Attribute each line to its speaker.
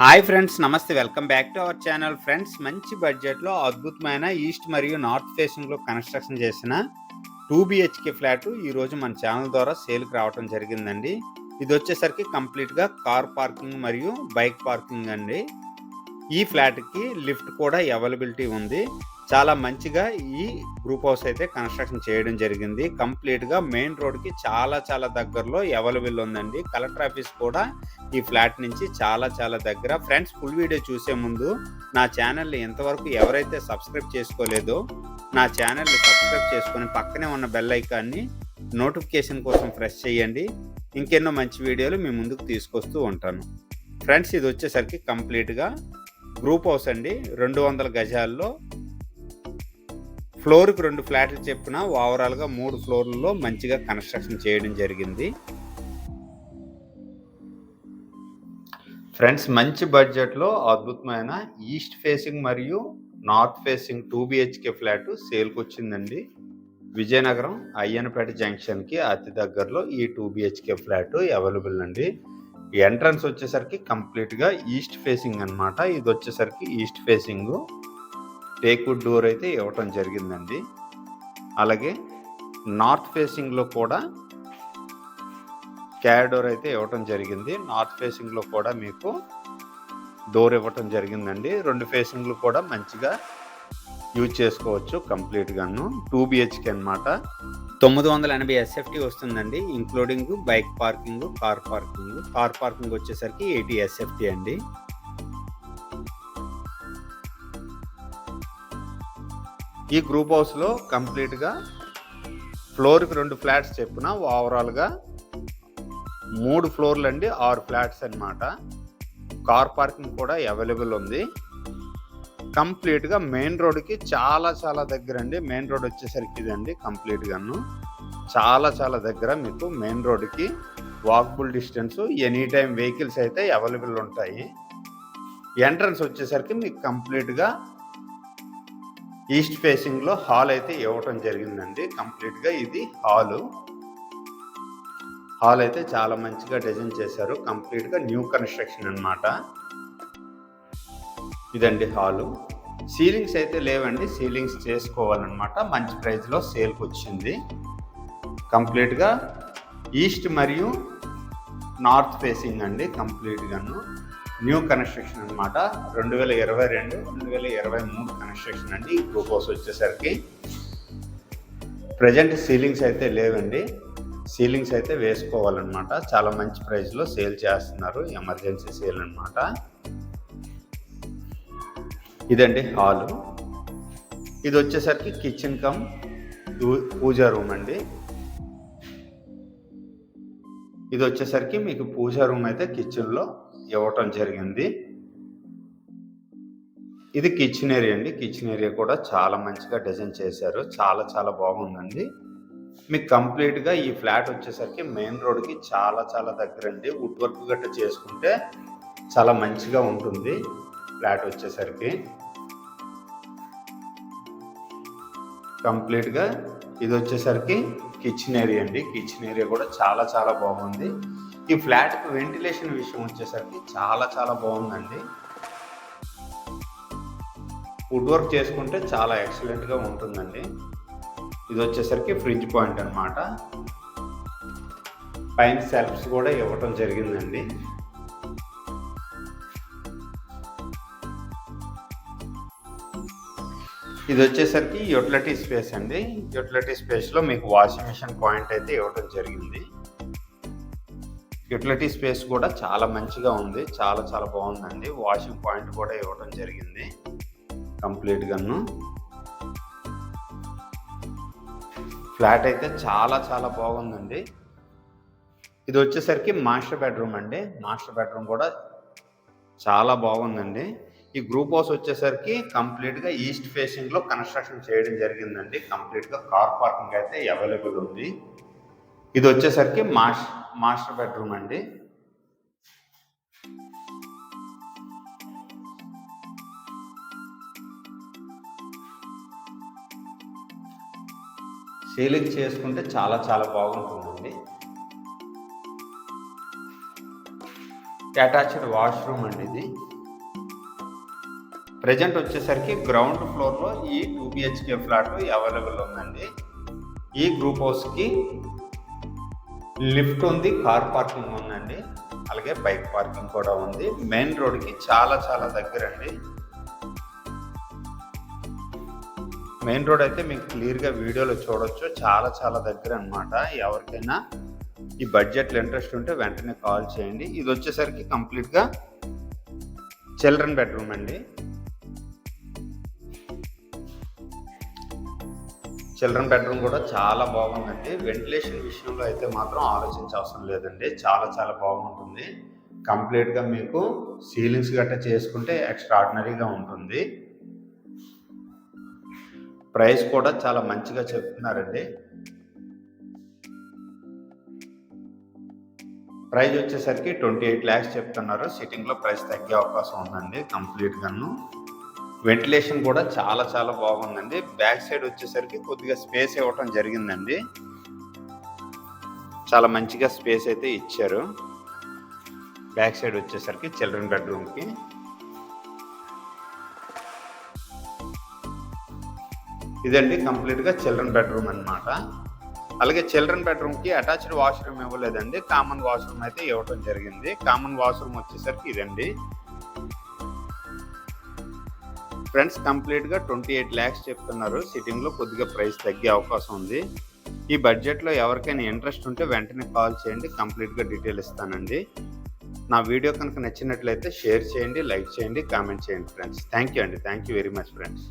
Speaker 1: Hi friends నమస్తే. Welcome back to our channel. Friends మంచి బడ్జెట్లో అద్భుతమైన ఈస్ట్ మరియు నార్త్ ఫేసింగ్లో కన్స్ట్రక్షన్ చేసిన టూ బిహెచ్కే ఫ్లాట్ ఈరోజు మన ఛానల్ ద్వారా సేల్కి రావడం జరిగిందండి. ఇది వచ్చేసరికి కంప్లీట్గా కార్ పార్కింగ్ మరియు బైక్ పార్కింగ్ అండి. ఈ ఫ్లాట్కి లిఫ్ట్ కూడా అవైలబిలిటీ ఉంది. చాలా మంచిగా ఈ గ్రూప్ హౌస్ అయితే కన్స్ట్రక్షన్ చేయడం జరిగింది. కంప్లీట్గా మెయిన్ రోడ్కి చాలా చాలా దగ్గరలో అవైలబుల్ ఉందండి. కలెక్టర్ ఆఫీస్ కూడా ఈ ఫ్లాట్ నుంచి చాలా చాలా దగ్గర. ఫ్రెండ్స్ ఫుల్ వీడియో చూసే ముందు నా ఛానల్ని ఎంతవరకు ఎవరైతే సబ్స్క్రైబ్ చేసుకోలేదో నా ఛానల్ని సబ్స్క్రైబ్ చేసుకొని పక్కనే ఉన్న బెల్ ఐకాన్ని నోటిఫికేషన్ కోసం ప్రెస్ చేయండి. ఇంకెన్నో మంచి వీడియోలు మీ ముందుకు తీసుకొస్తూ ఉంటాను. ఫ్రెండ్స్ ఇది వచ్చేసరికి కంప్లీట్గా గ్రూప్ హౌస్ అండి. రెండు వందల గజాల్లో ఫ్లోర్కి రెండు ఫ్లాట్లు చెప్పున ఓవరాల్గా మూడు ఫ్లోర్లలో మంచిగా కన్స్ట్రక్షన్ చేయడం జరిగింది. ఫ్రెండ్స్ మంచి బడ్జెట్లో అద్భుతమైన ఈస్ట్ ఫేసింగ్ మరియు north facing two BHK flat సేల్కి వచ్చిందండి. విజయనగరం అయ్యనపేట జంక్షన్కి అతి దగ్గరలో ఈ టూ బిహెచ్కే ఫ్లాట్ అవైలబుల్ అండి. ఎంట్రన్స్ వచ్చేసరికి కంప్లీట్గా ఈస్ట్ ఫేసింగ్ అనమాట ఇది వచ్చేసరికి ఈస్ట్ ఫేసింగ్. టేక్వుడ్ డోర్ అయితే ఇవ్వటం జరిగిందండి. అలాగే నార్త్ ఫేసింగ్లో కూడా క్యారిడోర్ అయితే ఇవ్వటం జరిగింది. నార్త్ ఫేసింగ్లో కూడా మీకు డోర్ ఇవ్వటం జరిగిందండి. రెండు ఫేసింగ్లు కూడా మంచిగా యూజ్ చేసుకోవచ్చు కంప్లీట్గాను. టూ బిహెచ్కే అనమాట తొమ్మిది వందల ఎనభై ఎస్ఎఫ్టీ వస్తుందండి. Including bike parking car parking. Car parking వచ్చేసరికి ఎయిటీ ఎస్ఎఫ్టీ అండి. ఈ గ్రూప్ హౌస్లో కంప్లీట్గా ఫ్లోర్కి రెండు ఫ్లాట్స్ చెప్పున ఓవరాల్గా మూడు ఫ్లోర్లు అండి ఆరు ఫ్లాట్స్ అన్నమాట. కార్ పార్కింగ్ కూడా అవైలబుల్ ఉంది. కంప్లీట్గా మెయిన్ రోడ్కి చాలా చాలా దగ్గర అండి మెయిన్ రోడ్ వచ్చేసరికి ఇదండి కంప్లీట్గాను. చాలా చాలా దగ్గర మీకు మెయిన్ రోడ్కి walkable distance any time vehicles అయితే అవైలబుల్ ఉంటాయి. ఎంట్రన్స్ వచ్చేసరికి మీకు కంప్లీట్గా ఈస్ట్ ఫేసింగ్లో హాల్ అయితే ఇవ్వటం జరిగిందండి. కంప్లీట్గా ఇది హాలు. హాల్ అయితే చాలా మంచిగా డిజైన్ చేశారు. కంప్లీట్గా న్యూ కన్స్ట్రక్షన్ అనమాట ఇదండి హాలు. సీలింగ్స్ అయితే లేవండి. సీలింగ్స్ చేసుకోవాలన్నమాట. మంచి ప్రైస్లో సేల్కి వచ్చింది. కంప్లీట్గా ఈస్ట్ మరియు నార్త్ ఫేసింగ్ అండి. కంప్లీట్గాను న్యూ కన్స్ట్రక్షన్ అనమాట రెండు వేల ఇరవై రెండు రెండు వేల ఇరవై మూడు కన్స్ట్రక్షన్ అండి. ఈ గ్రూప్ హౌస్ వచ్చేసరికి ప్రజెంట్ సీలింగ్స్ అయితే లేవండి. సీలింగ్స్ అయితే వేసుకోవాలన్నమాట. చాలా మంచి ప్రైస్లో సేల్ చేస్తున్నారు. ఎమర్జెన్సీ సేల్ అనమాట ఇదండి హాలు. ఇది వచ్చేసరికి కిచెన్ కమ్ పూజా రూమ్ అండి. ఇది వచ్చేసరికి మీకు పూజా రూమ్ అయితే కిచెన్లో ఇవ్వటం జరిగింది. ఇది కిచెన్ ఏరియా అండి. కిచెన్ ఏరియా కూడా చాలా మంచిగా డిజైన్ చేశారు. చాలా చాలా బాగుందండి. మీకు కంప్లీట్గా ఈ ఫ్లాట్ వచ్చేసరికి మెయిన్ రోడ్కి చాలా చాలా దగ్గర అండి. వుడ్ వర్క్ గట్ట చేసుకుంటే చాలా మంచిగా ఉంటుంది ఫ్లాట్ వచ్చేసరికి. కంప్లీట్గా ఇది వచ్చేసరికి కిచెన్ ఏరియా అండి. కిచెన్ ఏరియా కూడా చాలా చాలా బాగుంది. ఈ ఫ్లాట్కి వెంటిలేషన్ విషయం వచ్చేసరికి చాలా చాలా బాగుందండి. వుడ్ వర్క్ చేసుకుంటే చాలా ఎక్సలెంట్గా ఉంటుందండి. ఇది వచ్చేసరికి ఫ్రిడ్జ్ పాయింట్ అనమాట పైన సెల్ఫ్స్ కూడా ఇవ్వటం జరిగిందండి. ఇది వచ్చేసరికి యూటిలిటీ స్పేస్ అండి. యూటిలిటీ స్పేస్లో మీకు వాషింగ్ మిషన్ పాయింట్ అయితే ఇవ్వటం జరిగింది. యూటిలిటీ స్పేస్ కూడా చాలా మంచిగా ఉంది. చాలా చాలా బాగుందండి. వాషింగ్ పాయింట్ కూడా ఇవ్వడం జరిగింది. కంప్లీట్గాను ఫ్లాట్ అయితే చాలా చాలా బాగుందండి. ఇది వచ్చేసరికి మాస్టర్ బెడ్రూమ్ అండి. మాస్టర్ బెడ్రూమ్ కూడా చాలా బాగుందండి. ఈ గ్రూప్ హౌస్ వచ్చేసరికి కంప్లీట్గా ఈస్ట్ ఫేసింగ్లో కన్స్ట్రక్షన్ చేయడం జరిగిందండి. కంప్లీట్గా కార్ పార్కింగ్ అయితే అవైలబుల్ ఉంది. ఇది వచ్చేసరికి మాస్ మాస్టర్ బెడ్రూమ్ అండి. సీలింగ్ చేసుకుంటే చాలా చాలా బాగుంటుందండి. అటాచ్డ్ వాష్రూమ్ అండి ఇది. ప్రజెంట్ వచ్చేసరికి గ్రౌండ్ ఫ్లోర్లో ఈ టూ బిహెచ్కే ఫ్లాట్ అవైలబుల్ ఉందండి. ఈ గ్రూప్ హౌస్కి లిఫ్ట్ ఉంది కార్ పార్కింగ్ ఉందండి. అలాగే బైక్ పార్కింగ్ కూడా ఉంది. మెయిన్ రోడ్కి చాలా చాలా దగ్గర అండి మెయిన్ రోడ్ అయితే మీకు క్లియర్గా వీడియోలో చూడొచ్చు. చాలా చాలా దగ్గర అనమాట ఎవరికైనా ఈ బడ్జెట్లో ఇంట్రెస్ట్ ఉంటే వెంటనే కాల్ చేయండి. ఇది వచ్చేసరికి కంప్లీట్గా చిల్డ్రన్ బెడ్రూమ్ అండి. చిల్డ్రన్ బెడ్రూమ్ కూడా చాలా బాగుందండి. వెంటిలేషన్ విషయంలో అయితే మాత్రం ఆలోచించవసరం లేదండి. చాలా చాలా బాగుంటుంది. కంప్లీట్గా మీకు సీలింగ్స్ గట్ట చేసుకుంటే ఎక్స్ట్రాడినరీగా ఉంటుంది. ప్రైస్ కూడా చాలా మంచిగా చెప్తున్నారండి. ప్రైస్ వచ్చేసరికి ట్వంటీ ఎయిట్ ల్యాక్స్ చెప్తున్నారు. సిట్టింగ్లో ప్రైస్ తగ్గే అవకాశం ఉందండి కంప్లీట్గాను. వెంటిలేషన్ కూడా చాలా చాలా బాగుందండి. బ్యాక్ సైడ్ వచ్చేసరికి కొద్దిగా స్పేస్ ఇవ్వటం జరిగిందండి. చాలా మంచిగా స్పేస్ అయితే ఇచ్చారు. బ్యాక్ సైడ్ వచ్చేసరికి చిల్డ్రన్ బెడ్రూమ్కి. ఇదండి కంప్లీట్గా చిల్డ్రన్ బెడ్రూమ్ అన్నమాట. అలాగే చిల్డ్రన్ బెడ్రూమ్కి అటాచ్డ్ వాష్రూమ్ ఇవ్వలేదండి. కామన్ వాష్రూమ్ అయితే ఇవ్వటం జరిగింది. కామన్ వాష్రూమ్ వచ్చేసరికి ఇదండి. ఫ్రెండ్స్ కంప్లీట్గా ట్వంటీ ఎయిట్ ల్యాక్స్ చెప్తున్నారు. సిట్టింగ్లో కొద్దిగా ప్రైస్ తగ్గే అవకాశం ఉంది. ఈ బడ్జెట్లో ఎవరికైనా ఇంట్రెస్ట్ ఉంటే వెంటనే కాల్ చేయండి. కంప్లీట్గా డీటెయిల్ ఇస్తానండి. నా వీడియో కనుక నచ్చినట్లయితే షేర్ చేయండి లైక్ చేయండి కామెంట్ చేయండి ఫ్రెండ్స్. థ్యాంక్ యూ అండి. Thank you very much friends.